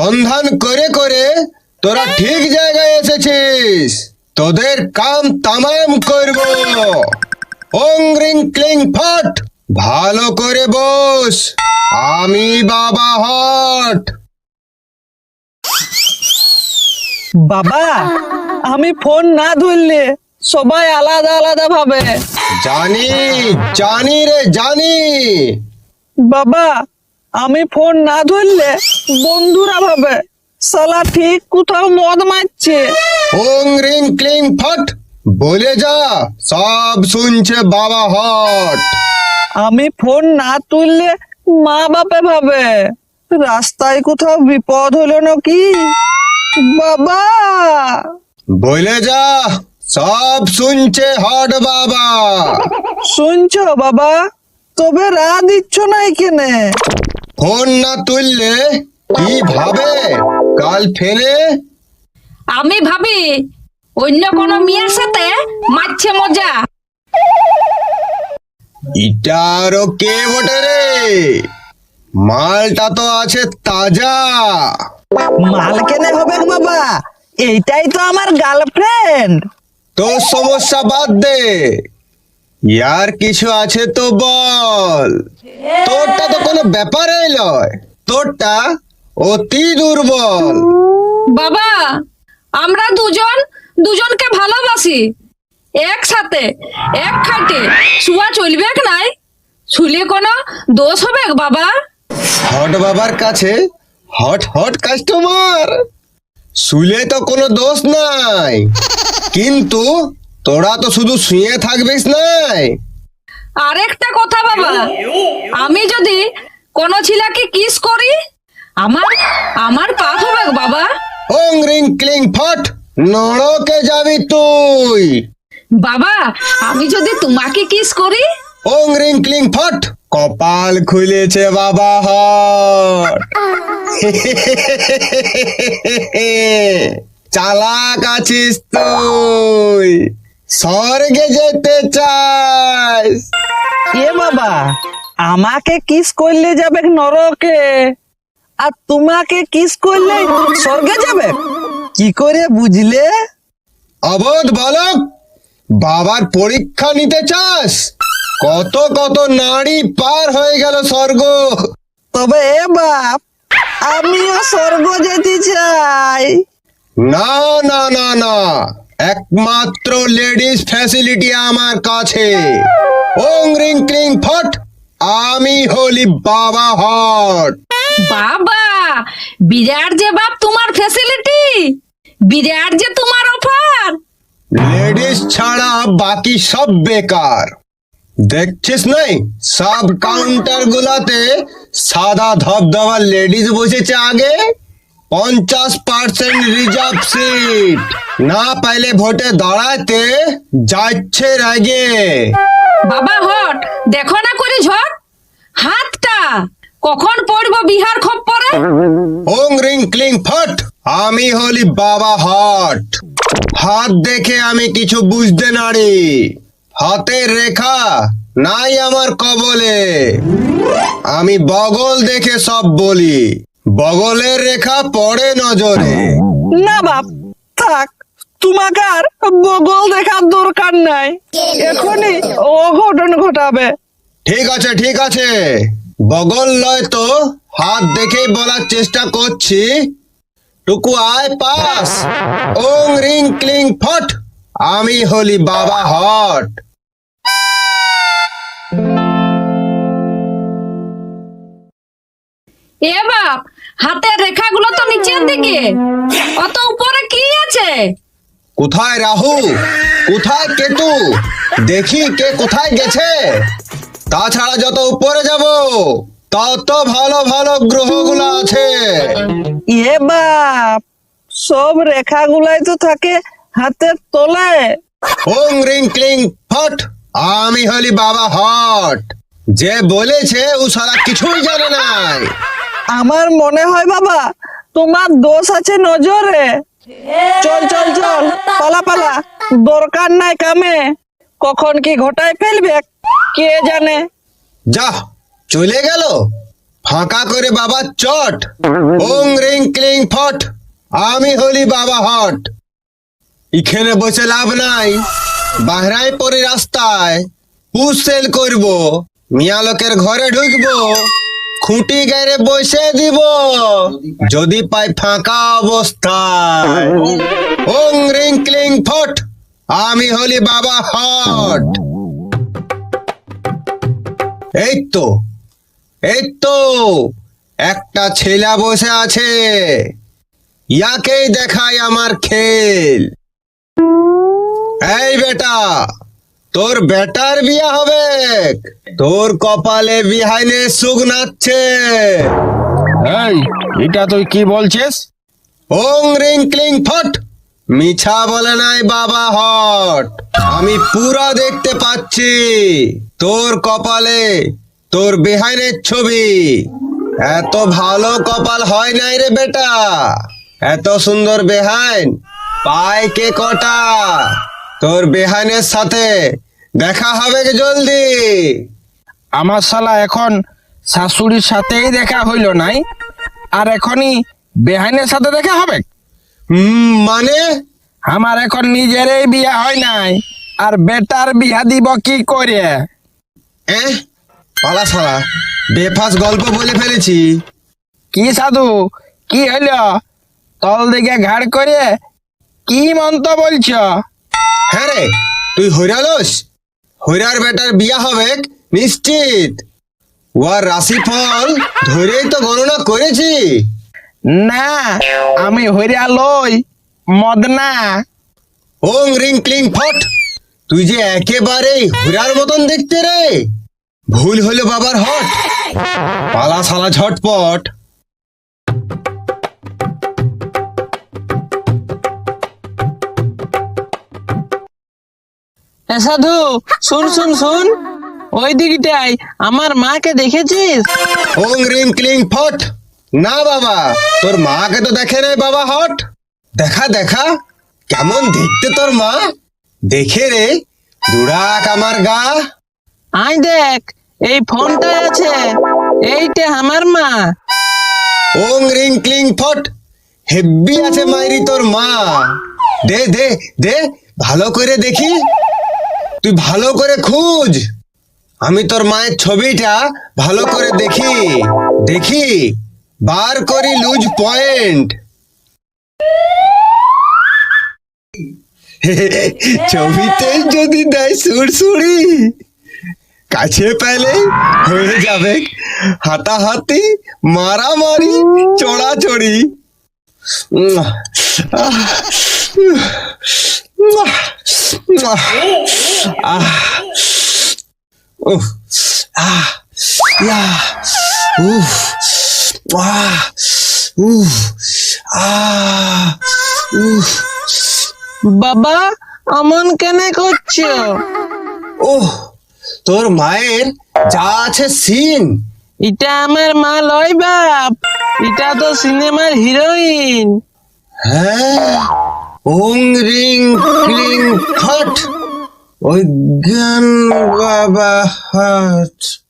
সন্ধান করে করে তোরা ঠিক জায়গায় এসেছিস। তোদের কাম তামাম করব। ওং রিং ক্লিং ফট ভালো করে বস। আমি বাবা হট। বাবা আমি ফোন না ধরলে সবাই আলাদা আলাদা ভাবে। জানি জানি রে জানি। বাবা আমি ফোন না ধরলে বন্ধুরা ভাবে সালা ঠিক কোথাও মদ মারছে। ওং রিং ক্লিং ফট বলে যা সব শুনছে বাবা হট। আমি ফোন না তুললে মা বাপে ভাবে। রাস্তায় কোথাও বিপদ হলো নাকি? বাবা! বলে যা সব শুনছে হট বাবা। শুনছো বাবা? তবে রা দিচ্ছ না কেনে ফোন না তুললে কি ভাবে? কাল ফেলে? আমি ভাবি অন্য কোনো মেয়ের সাথে মারছে মজা। এটা আরও কে বটে রে? মালটা তো আছে তাজা। মাল কেনে হবে বাবা? এইটাই তো আমার গার্লফ্রেন্ড। তোর সমস্যা বাদ দে। ইয়ার কিছু আছে তো বল। তোরটা তো কোনো ব্যাপারই নয় তোরটা অতি দুর্বল। বাবা আমরা দুজন দুজনকে ভালোবাসি। একসাথে এক খাটে। শুয়া চলবে নাই? শুলে কোনো দোষ হবে বাবা? হট বাবার কাছে হট হট কাস্টমার। শুলে তো কোনো দোষ নাই। কিন্তু তোরা তো শুধু শুয়ে থাকবিস নাই। আরেকটা কথা বাবা আমি যদি কোনো ছেলেকে কিস করি আমার আমার পাপ হবে বাবা। ওং রিং ক্লিং ফট নড়কে যাবি তুই। বাবা আমি যদি তোমাকে কিস করি? ওং রিং ক্লিং ফট কপাল খুলেছে বাবা হট চালাক আছিস তুই স্বর্গে যেতে চাস। এ বাবা আমাকে কিস করলে যাবে নরকে? আর তোমাকে কিস করলে স্বর্গে যাবে? কি করে বুঝলে? অবোধ বালক বাবার পরীক্ষা নিতে চাস। কত কত নারী পার হয়ে গেল স্বর্গ। তবে এ বাপ আমিও স্বর্গ যেতে চাই। না না না না একমাত্র লেডিস ফ্যাসিলিটি আমার কাছে। ওং রিং ক্লিং ফট আমি হলি বাবা হট। বাবা বিরাট যে বাপ তোমার ফ্যাসিলিটি বিরাট যে তোমার অফার লেডিস ছাড়া বাকি সব বেকার। দেখছিস নাই? সব কাউন্টার গুলাতে সাদা ধবধবা লেডিস বসেছে আগে। পঞ্চাশ পার্সেন্ট রিজার্ভ সিট না পাইলে ভোটে দাঁড়াতে যাচ্ছে আগে। বাবা হট। দেখো না করে ঝড় হাতটা। কখন পড়ব বিহার খপ্পরে ওং রিং ক্লিং ফট আমি হলি বাবা হট। হাত দেখে আমি কিছু বুঝতে নারি। হাতের রেখা নাই আমার কবলে। আমি বগল দেখে সব বলি বগলের রেখা পড়ে নজরে। না বাপ থাক তোমাকে আর বগল দেখার দরকার নাই। এখনই অঘটন ঘটাবে। ঠিক আছে ঠিক আছে। বগল লয় তো হাত দেখেই বলার চেষ্টা করছি। টুকু আয় পাস। ওং রিং ক্লিং ফট। আমি হলি বাবা হট। এ বাপ হাতের রেখাগুলো তো নিচের দিকে। অত উপরে কি আছে? কোথায় রাহু? কোথায় কেতু? দেখি কে কোথায় গেছে। তাছাড়া যত উপরে যাব তত ভালো ভালো গ্রহগুলো আছে। এ বাপ সব রেখাগুলাই তো থাকে হাতের তলায় ওং রিং ক্লিং ফট আমি হলি বাবা হট। যে বলেছে ও সারা কিছুই জানে নাই। আমার মনে হয় বাবা তোমার দোষ আছে নজরে। চল চল চল পালা পালা দরকার নাই কামে। কখন কি ঘটায় ফেলবে কে জানে? যা, চলে গেল। ফাঁকা করে বাবা চট। ওং রিং ক্লিং ফট। আমি হলি বাবা হট। এখানে বসে লাভ নাই। বাহরাই পরে রাস্তায় পুষ সেল করব। মিয়া লোকের ঘরে ঢুকবো। খুঁটি গাড়ে বসে দিব। যদি পাই ফাঁকা অবস্থায়। ওং রিং ক্লিং ফট। আমি হলি বাবা হট। এই তো এই তো একটা ছেলা বসে আছে। ইয়াকেই দেখাই আমার খেল। এই বেটা তোর বেটার বিয়া হবে। তোর কপালে বিহাইনে সুখ নাচ্ছে। এই এটা তুই কি বলছিস? ওং রিং ক্লিং ফট। মিছা বলে নাই বাবা হট। আমি পুরা দেখতে পাচ্ছি। তোর কপালে, তোর বেহাইনের ছবি। এত ভালো কপাল হয় নাই রে বেটা। এত সুন্দর বেহাইন পায় কে কটা? তোর বেহাইনের সাথে দেখা হবে জলদি? আমার শালা এখন শাশুড়ির সাথেই দেখা হইল নাই। আর এখনই বেহাইনের সাথে দেখা হবে? মানে? আমার এখন নিজেরই বিয়া হয় নাই। আর বেটার বিয়া দিব কি করে? এহ পালা সালা বেফাস গল্প বলে ফেলেছি। কি সাধু কি হইল? তল দিকে ঘাড় করে কি মন্ত বলছ? হ্যাঁ রে তুই হইরালোস হইরার বেটার বিয়া হবে নিশ্চিত। ওয়ার রাশিফল ধরেই তো গণনা করেছি। না আমি হইরা লই মদনা ওং রিং ক্লিং ফট। তুই যে একেবারে হইরার মতন দেখতে রে। ভুল হলো বাবার হট। পালা সালা ঝটপট। এ সাধু শুন শুন শুন। ওই দিকটাই আমার মাকে দেখেছিস? ওং রিং ক্লিং ফট। না বাবা তোর মাকে তো দেখে নাই বাবা হট। দেখা দেখা কেমন দেখতে তোর মা? দেখে রে দুরাক আমার গা। আই দেখ এই ফোনটা আছে এইটা আমার মা। ওং রিং ক্লিং ফট হেব্বি আছে মাইরি তোর মা। দে দে দে ভালো করে দেখি। তুই ভালো করে খুঁজ। আমি তোর মায়ের ছবিটা ভালো করে দেখি। দেখি। বার করি লুজ পয়েন্ট। ছবিতে যদি দেয় সুরসুরি কাছে পেলে হয়ে যাবে হাতাহাতি মারামারি চড়াচড়ি। আহ, উম, আহ, উফ, আহ, উফ, আহ, উফ, বাবা অমন কেন করছ? ওহ তোর মায়ের যা আছে সিন। এটা আমার মা লয় বাপ। এটা তো সিনেমার হিরোইন। হ্যাঁ। ওং রিং ক্লিং ফট ওই গান বাবা হাট।